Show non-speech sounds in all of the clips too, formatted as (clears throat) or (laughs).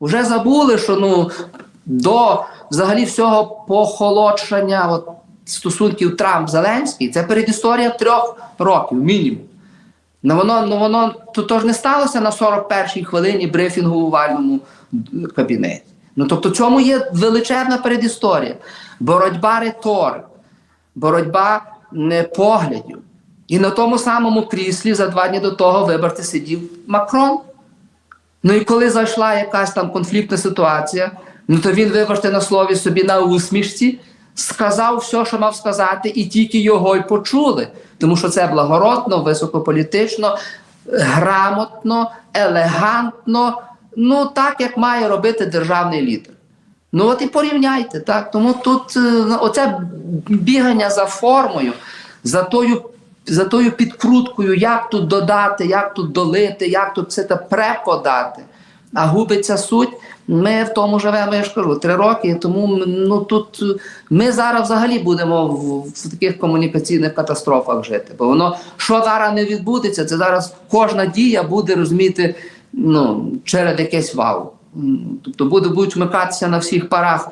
Вже забули, що ну до взагалі всього похолодшення от, стосунків Трамп-Зеленський це передісторія трьох років мінімум. Ну воно, ну воно то, то ж не сталося на 41-й хвилині брифінгу у вальному кабінеті. Ну тобто, цьому є величезна передісторія. Боротьба риторик, боротьба поглядів. І на тому самому кріслі за два дні до того, виборці, сидів Макрон. Ну і коли зайшла якась там конфліктна ситуація, ну то він, вибачте, на слові собі на усмішці сказав все, що мав сказати, і тільки його й почули. Тому що це благородно, високополітично, грамотно, елегантно, ну так, як має робити державний лідер. Ну от і порівняйте, так. Тому тут е, оце бігання за формою, за тою за тою підкруткою, як тут додати, як тут долити, як тут це преподати. А губиться суть. Ми в тому живемо, я ж кажу, три роки. Тому ну тут ми зараз взагалі будемо в, в таких комунікаційних катастрофах жити. Бо воно що зараз не відбудеться, це зараз кожна дія буде розуміти ну, через якесь вау. Тобто буде, будуть вмикатися на всіх парах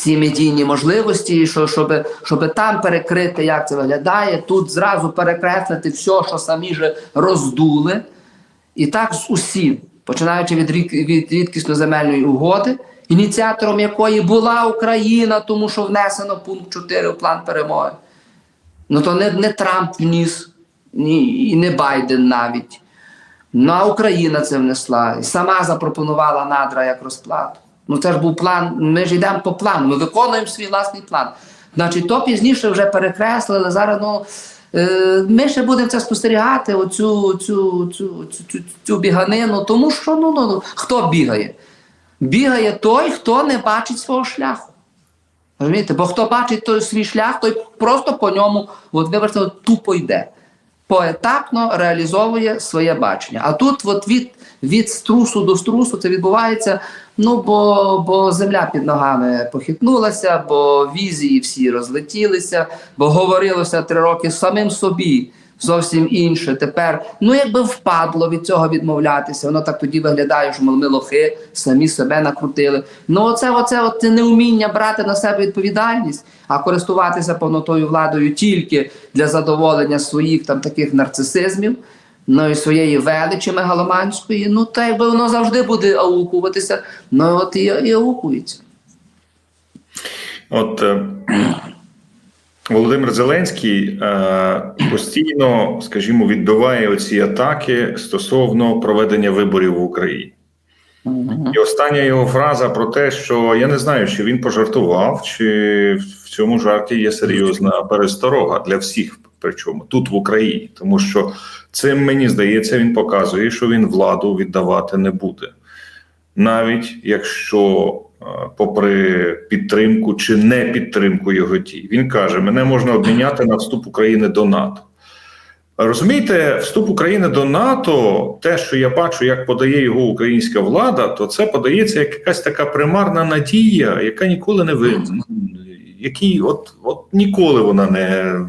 всі медійні можливості, що, щоб, щоб там перекрити, як це виглядає, тут зразу перекреслити все, що самі же роздули. І так з усім, починаючи від, від рідкісно-земельної угоди, ініціатором якої була Україна, тому що внесено пункт 4 в план перемоги. Ну то не, не Трамп вніс, ні, і не Байден навіть. Ну а Україна це внесла і сама запропонувала надра як розплату. Ну це ж був план. Ми ж йдемо по плану, ми виконуємо свій власний план. Значить, то пізніше вже перекреслили. Зараз ну е, ми ще будемо це спостерігати, оцю цю, цю, цю, цю, біганину, тому що ну, ну, ну хто бігає? Бігає той, хто не бачить свого шляху. Розумієте? Бо хто бачить той свій шлях, той просто по ньому, от вибачте, тупо йде. Поетапно реалізовує своє бачення. А тут от від, від струсу до струсу це відбувається, ну бо, бо земля під ногами похитнулася, бо візії всі розлетілися, бо говорилося три роки самим собі. Зовсім інше. Тепер, ну якби впадло від цього відмовлятися, воно так тоді виглядає, що ми лохи, самі себе накрутили. Ну, оце, оце от неуміння брати на себе відповідальність, а користуватися повнотою владою тільки для задоволення своїх там таких нарцисизмів, ну і своєї величі мегаломанської. Ну, та якби воно завжди буде аукуватися, ну от і, і аукується. От е, Володимир Зеленський е, постійно, скажімо, відбиває оці атаки стосовно проведення виборів в Україні. І остання його фраза про те, що я не знаю, чи він пожартував, чи в цьому жарті є серйозна пересторога для всіх, причому тут в Україні, тому що цим мені здається, він показує, що він владу віддавати не буде, навіть якщо, е, попри підтримку чи не підтримку його дій, він каже: мене можна обміняти на вступ України до НАТО. Розумієте, вступ України до НАТО, те, що я бачу, як подає його українська влада, то це подається як якась така примарна надія, яка ніколи не ви... от, от ніколи вона не,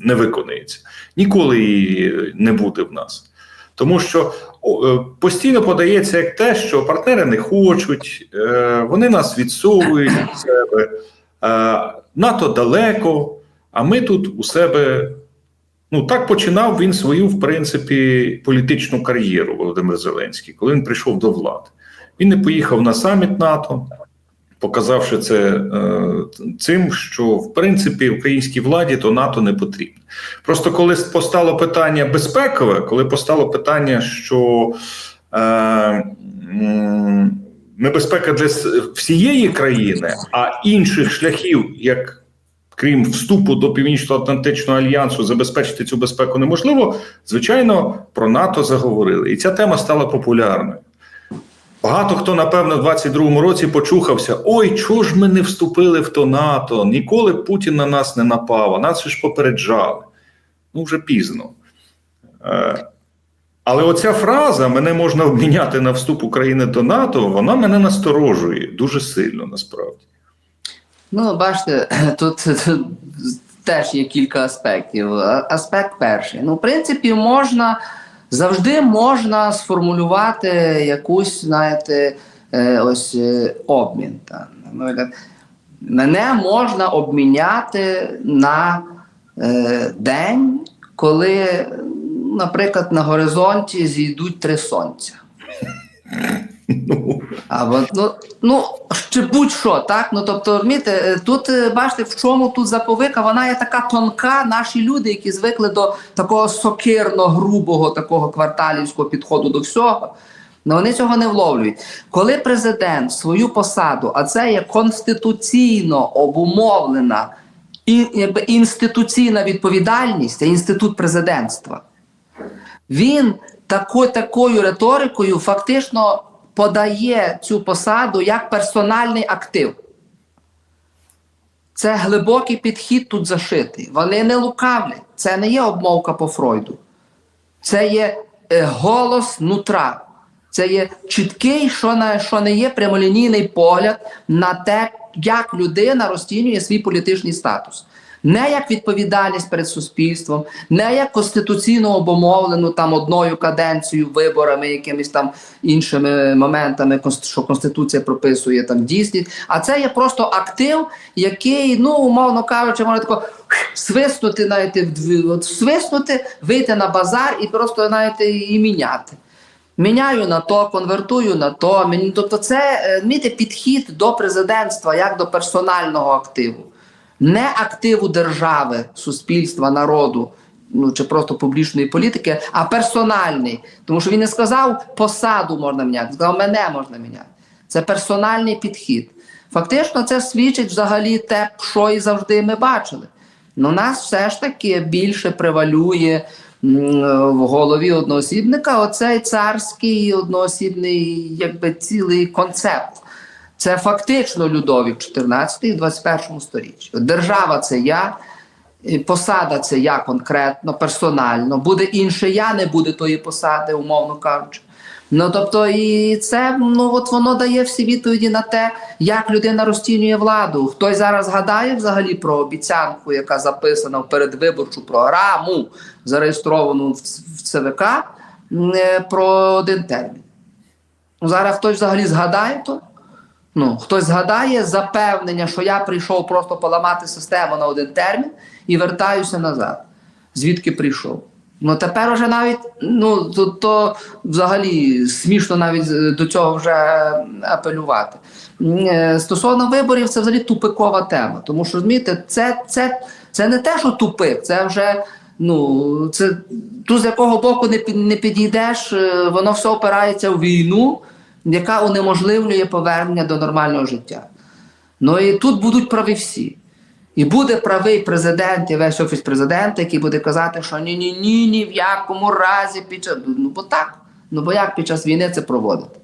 не виконується, ніколи її не буде в нас. Тому що е, постійно подається як те, що партнери не хочуть, е, вони нас відсовують від себе, е, НАТО далеко, а ми тут у себе. Ну, так починав він свою, в принципі, політичну кар'єру Володимир Зеленський, коли він прийшов до влади. Він не поїхав на саміт НАТО, показавши це е, цим, що в принципі українській владі то НАТО не потрібно. Просто коли постало питання безпекове, коли постало питання, що е, м, небезпека для всієї країни, а інших шляхів, як крім вступу до Північно-Атлантичного альянсу, забезпечити цю безпеку неможливо. Звичайно, про НАТО заговорили, і ця тема стала популярною. Багато хто, напевно, в 22-му році почухався: ой, чого ж ми не вступили в то НАТО? Ніколи Путін на нас не напав, а нас ж попереджали. Ну, вже пізно. Е, але оця фраза мене можна обміняти на вступ України до НАТО, вона мене насторожує дуже сильно насправді. Ну, бачите, (clears throat) тут, тут теж є кілька аспектів. Аспект перший. Ну, в принципі, можна завжди можна сформулювати якусь, знаєте, е, ось е, обмін. Мене можна обміняти на е, день, коли, наприклад, на горизонті зійдуть три сонця. (laughs) Ну, Або ну, ну чи будь-що, так? Ну тобто, розумієте, е, тут е, бачите, в чому тут заповика, вона є така тонка, наші люди, які звикли до такого сокирно грубого, такого кварталівського підходу до всього. Ну вони цього не вловлюють. Коли президент свою посаду, а це є конституційно обумовлена і, якби, інституційна відповідальність, це інститут президентства він тако, такою риторикою фактично подає цю посаду як персональний актив. Це глибокий підхід тут зашитий. Вони не лукавлять. Це не є обмовка по Фройду. Це є е, голос нутра. Це є чіткий, що, на, що не є прямолінійний погляд на те, як людина розцінює свій політичний статус. Не як відповідальність перед суспільством, не як конституційно обумовлену там одною каденцією, виборами, якимись там іншими моментами, що Конституція прописує там дійсність. А це є просто актив, який, ну умовно кажучи, можна тако свиснути, вдві- от свиснути, вийти на базар і просто знаєте, і міняти. Міняю на то, конвертую на то. Тобто, це е, розумієте, підхід до президентства як до персонального активу, не активу держави, суспільства, народу. Ну чи просто публічної політики, а персональний. Тому що він не сказав посаду можна міняти, сказав, мене можна міняти. Це персональний підхід. Фактично, це свідчить взагалі те, що і завжди ми бачили. Ну, нас все ж таки більше превалює в голові одноосібника оцей царський одноосібний, якби цілий концепт. Це фактично Людовік 14 в 21 сторіччі. Держава це я, посада це я конкретно, персонально. Буде інше я, не буде тої посади, умовно кажучи. Ну тобто, і це ну от воно дає всі відповіді на те, як людина розцінює владу. Хтось зараз згадає взагалі про обіцянку, яка записана в передвиборчу програму, зареєстровану в ЦВК, е, про один термін. Ну, Зараз хтось взагалі згадає то. Ну, хтось згадає запевнення, що я прийшов просто поламати систему на один термін і вертаюся назад. Звідки прийшов? Ну тепер уже навіть ну то, то взагалі смішно навіть е, до цього вже апелювати. Е, Стосовно виборів, це взагалі тупикова тема. Тому що розумієте, це, це, це не те, що тупик, це вже ну це тут з якого боку не, не підійдеш, е, воно все опирається в війну, яка унеможливлює повернення до нормального життя. Ну і тут будуть праві всі. І буде правий президент і весь офіс президента, який буде казати, що ні, ні, ні, ні в якому разі під час. Ну бо так. Ну бо як під час війни це проводити?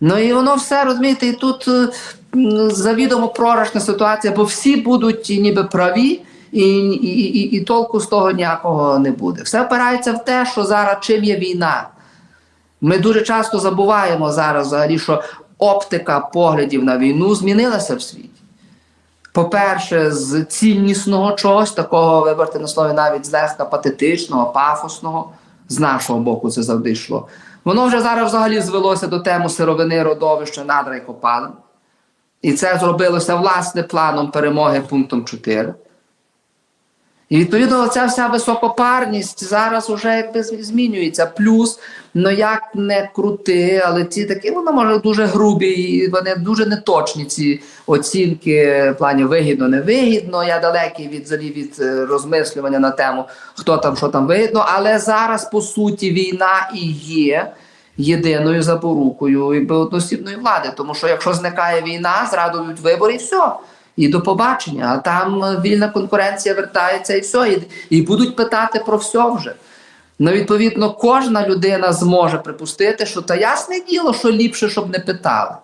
Ну і воно все розумієте, і тут е, завідомо прорашна ситуація, бо всі будуть ніби праві, і, і, і, і толку з того ніякого не буде. Все опирається в те, що зараз чим є війна. Ми дуже часто забуваємо зараз, взагалі, що оптика поглядів на війну змінилася в світі. По-перше, з ціннісного чогось, такого, виберте на слові, навіть злегка патетичного, пафосного, з нашого боку це завжди йшло. Воно вже зараз взагалі звелося до теми сировини, родовища, надра і копалин. І це зробилося власне планом перемоги пунктом 4. І відповідно ця вся високопарність зараз вже якби змінюється. Плюс, ну як не крути, але ці такі, воно може дуже грубі, і вони дуже неточні, ці оцінки в плані вигідно, невигідно. Я далекий від взагалі від е, розмислювання на тему, хто там, що там вигідно. Але зараз, по суті, війна і є єдиною запорукою якби, одноосібної влади. Тому що якщо зникає війна, зрадують вибори, і все. І до побачення, а там е, вільна конкуренція вертається і все. І, і будуть питати про все вже. Ну, відповідно, кожна людина зможе припустити, що та ясне діло, що ліпше, щоб не питали.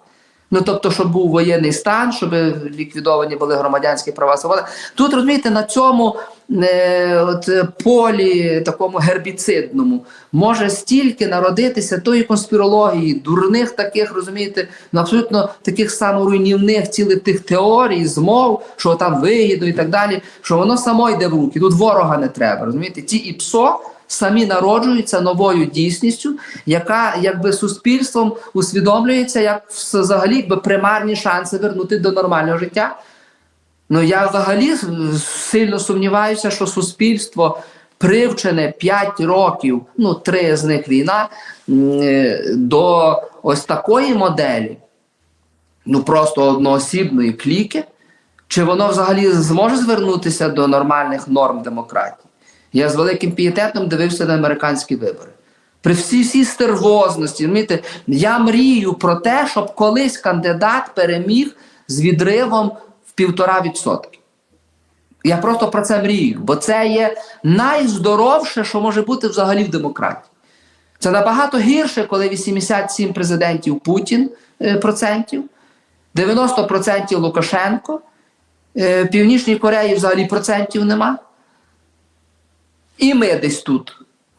Ну, тобто, щоб був воєнний стан, щоб ліквідовані були громадянські права свобода. Тут розумієте, на цьому е, от, полі такому гербіцидному може стільки народитися тої конспірології, дурних таких, розумієте, ну абсолютно таких саморуйнівних цілих тих теорій, змов, що там вигідно і так далі, що воно само йде в руки. Тут ворога не треба. Розумієте, ті ІПСО самі народжуються новою дійсністю, яка якби суспільством усвідомлюється як взагалі якби примарні шанси вернути до нормального життя. Ну я взагалі сильно сумніваюся, що суспільство привчене 5 років, ну 3 з них війна, е, до ось такої моделі, ну просто одноосібної кліки, чи воно взагалі зможе звернутися до нормальних норм демократії? Я з великим пієтетом дивився на американські вибори. При всій всій стервозності, розумієте, я мрію про те, щоб колись кандидат переміг з відривом в півтора відсотки. Я просто про це мрію, бо це є найздоровше, що може бути взагалі в демократії. Це набагато гірше, коли 87 президентів Путін е, процентів, 90% Лукашенко, е, Північній Кореї взагалі процентів нема. І ми десь тут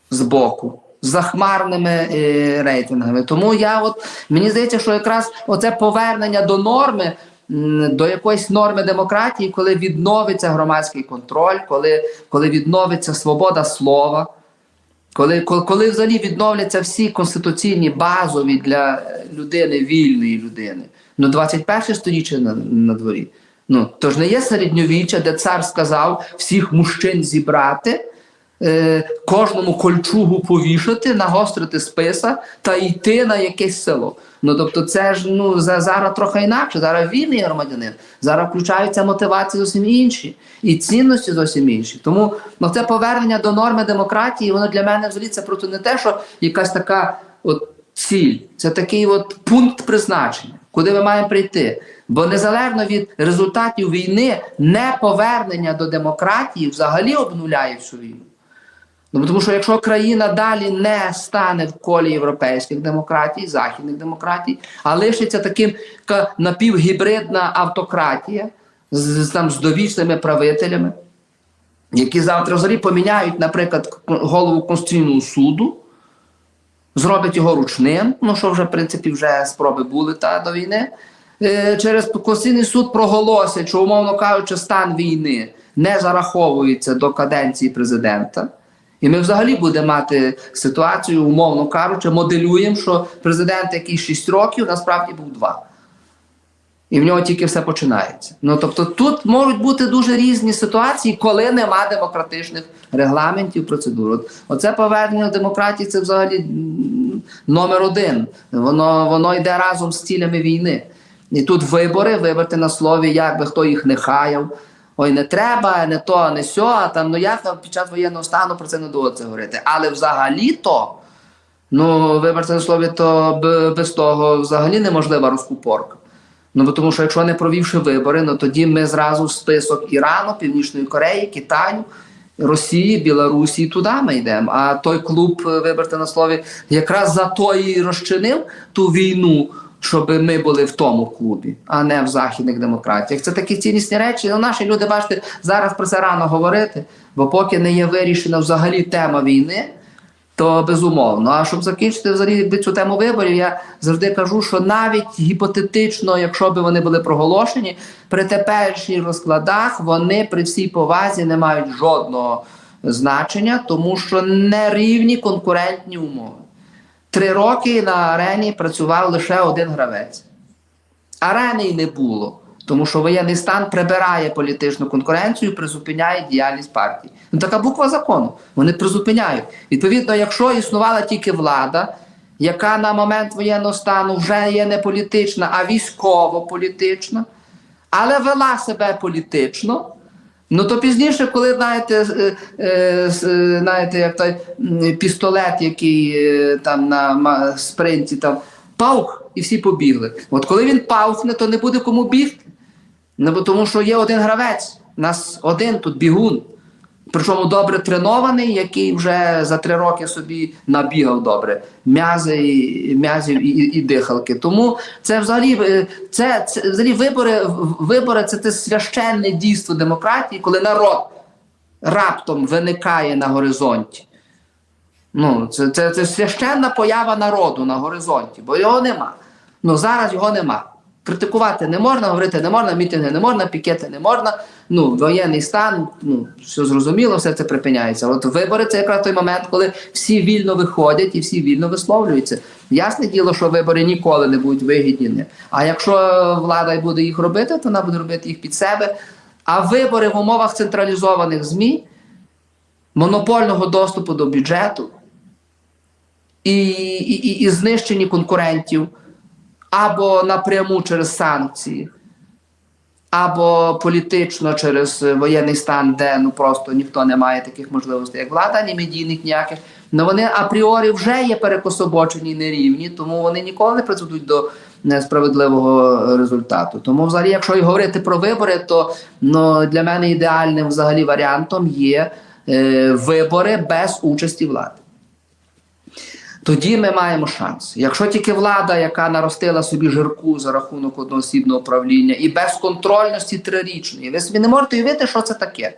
збоку, з захмарними е, рейтингами. Тому я от мені здається, що якраз оце повернення до норми, до якоїсь норми демократії, коли відновиться громадський контроль, коли, коли відновиться свобода слова. Коли, коли, коли взагалі відновляться всі конституційні базові для людини, вільної людини, ну 21 сторіччя на, на дворі. Ну то ж не є середньовіччя, де цар сказав всіх мужчин зібрати, е, кожному кольчугу повішати, нагострити списа та йти на якесь село. Ну тобто, це ж ну за зараз трохи інакше. Зараз вільний громадянин. Зараз включаються мотивації зовсім інші і цінності зовсім інші. Тому ну це повернення до норми демократії. Воно для мене взагалі це просто не те, що якась така от ціль, це такий от пункт призначення, куди ми маємо прийти. Бо незалежно від результатів війни, неповернення до демократії взагалі обнуляє всю війну. Ну, тому що якщо країна далі не стане в колі європейських демократій, західних демократій, а лишиться таким напівгібридна автократія з, з, там, з довічними правителями, які завтра взагалі поміняють, наприклад, голову Конституційного суду, зроблять його ручним, ну що вже, в принципі, вже спроби були та до війни. Е, через Конституційний суд проголосять, що, умовно кажучи, стан війни не зараховується до каденції президента. І ми взагалі будемо мати ситуацію, умовно кажучи, моделюємо, що президент, який 6 років, насправді був 2. І в нього тільки все починається. Ну тобто тут можуть бути дуже різні ситуації, коли нема демократичних регламентів, процедур. От, оце повернення демократії це взагалі номер один. Воно, воно йде разом з цілями війни. І тут вибори, виборти на слові, як би хто їх не хаяв. Ой, не треба, не то, не сьо, там, ну як під час воєнного стану про це не доводиться говорити. Але взагалі-то, ну, виборці на слові, то без того взагалі неможлива розкупорка. Ну, тому що якщо не провівши вибори, ну тоді ми зразу в список Ірану, Північної Кореї, Китаю, Росії, Білорусі туди ми йдемо. А той клуб, е, на слові, якраз за то і розчинив ту війну, щоб ми були в тому клубі, а не в західних демократіях. Це такі ціннісні речі. Ну, наші люди, бачите, зараз про це рано говорити, бо поки не є вирішена взагалі тема війни, то безумовно. А щоб закінчити взагалі цю тему виборів, я завжди кажу, що навіть гіпотетично, якщо б вони були проголошені, при теперішніх розкладах вони при всій повазі не мають жодного значення, тому що нерівні конкурентні умови. Три роки на арені працював лише один гравець. Арени й не було, тому що воєнний стан прибирає політичну конкуренцію, призупиняє діяльність партії. Ну така буква закону. Вони призупиняють. Відповідно, якщо існувала тільки влада, яка на момент воєнного стану вже є не політична, а військово-політична, але вела себе політично. Ну то пізніше, коли знаєте, е, е, е, знаєте, як той пістолет, який там на спринті там паух, і всі побігли. От коли він паухне, то не буде кому бігти. Ну, тому що є один гравець, нас один тут бігун. Причому добре тренований, який вже за три роки собі набігав добре м'язи, м'язів і, і, і дихалки. Тому це взагалі е, це, це взагалі вибори, вибори це те священне дійство демократії, коли народ раптом виникає на горизонті. Ну, це, це, це священна поява народу на горизонті, бо його нема. Ну зараз його нема. Критикувати не можна, говорити не можна, мітинги не можна, пікети не можна. Ну, воєнний стан, ну все зрозуміло, все це припиняється. От вибори це якраз той момент, коли всі вільно виходять і всі вільно висловлюються. Ясне діло, що вибори ніколи не будуть вигідні. А якщо влада й буде їх робити, то вона буде робити їх під себе. А вибори в умовах централізованих ЗМІ, монопольного доступу до бюджету і, і, і, і знищення конкурентів або напряму через санкції, або політично через воєнний стан, де ну просто ніхто не має таких можливостей, як влада, ні медійних ніяких. Ну вони апріорі вже є перекособочені нерівні, тому вони ніколи не призведуть до несправедливого результату. Тому, взагалі, якщо і говорити про вибори, то ну, для мене ідеальним взагалі варіантом є е, вибори без участі влади. Тоді ми маємо шанс. Якщо тільки влада, яка наростила собі жирку за рахунок одноосібного управління і безконтрольності трирічної, ви собі не можете уявити, що це таке.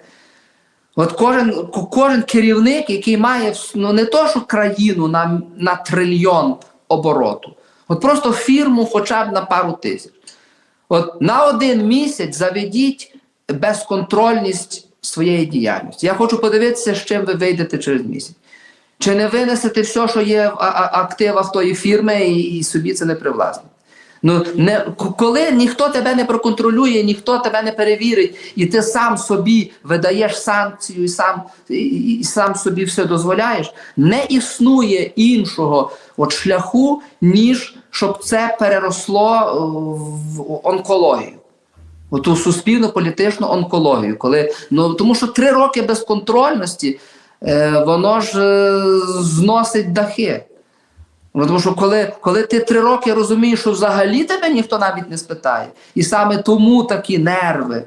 От кожен, кожен керівник, який має ну не то, що країну на, на трильйон обороту, от просто фірму хоча б на пару тисяч. От на один місяць заведіть безконтрольність своєї діяльності. Я хочу подивитися, з чим ви вийдете через місяць. Чи не винесете все, що є в активах тої фірми, і, і собі це не привласнити? Ну, не, коли ніхто тебе не проконтролює, ніхто тебе не перевірить, і ти сам собі видаєш санкцію і сам, і, і сам собі все дозволяєш, не існує іншого от шляху, ніж щоб це переросло е, в онкологію. Оту суспільну політичну онкологію. Коли, ну, тому що три роки безконтрольності воно ж е, зносить дахи. Тому що коли, коли ти три роки розумієш, що взагалі тебе ніхто навіть не спитає, і саме тому такі нерви,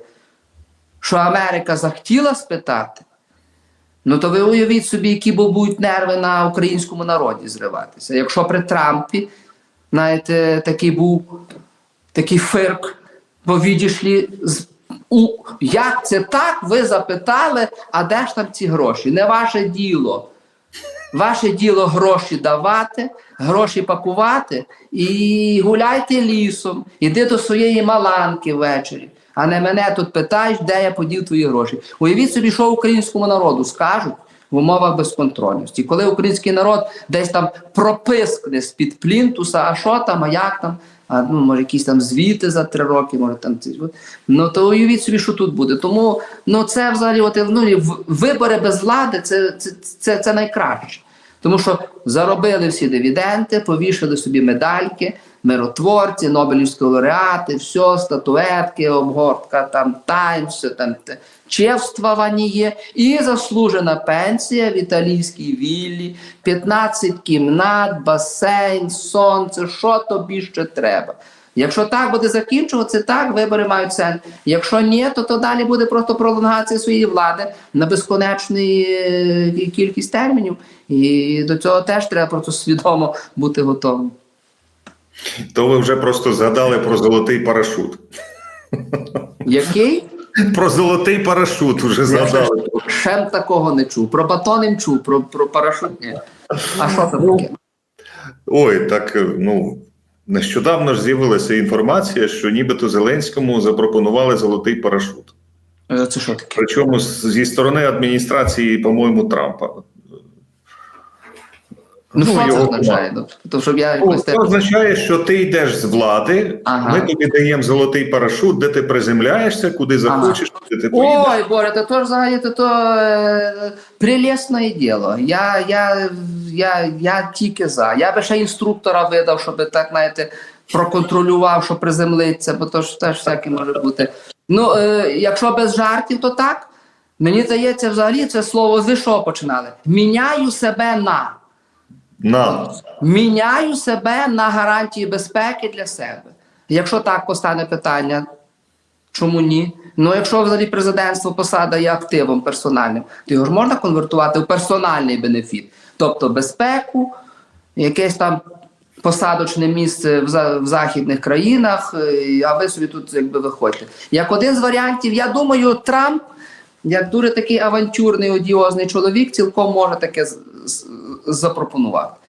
що Америка захотіла спитати, ну то ви уявіть собі, які будуть нерви на українському народі зриватися. Якщо при Трампі, знаєте, такий був такий фирк, бо відійшли з. У, як це так? Ви запитали, а де ж там ці гроші? Не ваше діло. Ваше діло гроші давати, гроші пакувати і гуляйте лісом, іди до своєї маланки ввечері, а не мене тут питаєш, де я подів твої гроші. Уявіть собі, що українському народу скажуть в умовах безконтрольності. Коли український народ десь там пропискне з-під плінтуса, а що там, а як там, а, ну, може, якісь там звіти за три роки, може там. Ну то уявіть собі, що тут буде. Тому ну, це взагалі от, ну, вибори без влади це, це, це, це найкраще. Тому що заробили всі дивіденти, повішали собі медальки, миротворці, Нобелівські лауреати, все, статуетки, обгортка, там Таймс, там є і заслужена пенсія в італійській віллі, 15 кімнат, басейн, сонце, що тобі ще треба. Якщо так буде закінчуватися, так вибори мають сенс. Якщо ні, то, то далі буде просто пролонгація своєї влади на безконечний е, кількість термінів. І до цього теж треба просто свідомо бути готовим. То ви вже просто згадали про золотий парашут. Який? Про золотий парашут вже згадали. Шем такого не чув. Про батоним не чув, про, про парашут ні. А що це таке? Ой, так ну нещодавно ж з'явилася інформація, що нібито Зеленському запропонували золотий парашут. Е, Це що таке? Причому зі сторони адміністрації, по-моєму, Трампа. Ну, що це означає? Ну, щоб я Ну, Це означає, що ти йдеш з влади, Ага. ми тобі даємо золотий парашут, де ти приземляєшся, куди захочеш, куди ти поїдеш. Ой, Боря, это тоже, знаете, это то е, прелесне діло. Я, я, я, я тільки за. Я би ще інструктора видав, щоб так, знаєте, проконтролював, що приземлиться, бо то ж теж всяке може бути. Ну, е, якщо без жартів, то так. Мені здається, взагалі це слово ви що починали? Міняю себе на. На. Міняю себе на гарантії безпеки для себе. Якщо так постане питання, чому ні? Ну, якщо взагалі президентство посада є активом персональним, то його ж можна конвертувати в персональний бенефіт. Тобто безпеку, якесь там посадочне місце в, за- в західних країнах, е, а ви собі тут якби виходите. Як один з варіантів, я думаю, Трамп, як дуже такий авантюрний, одіозний чоловік, цілком може таке запропонувати.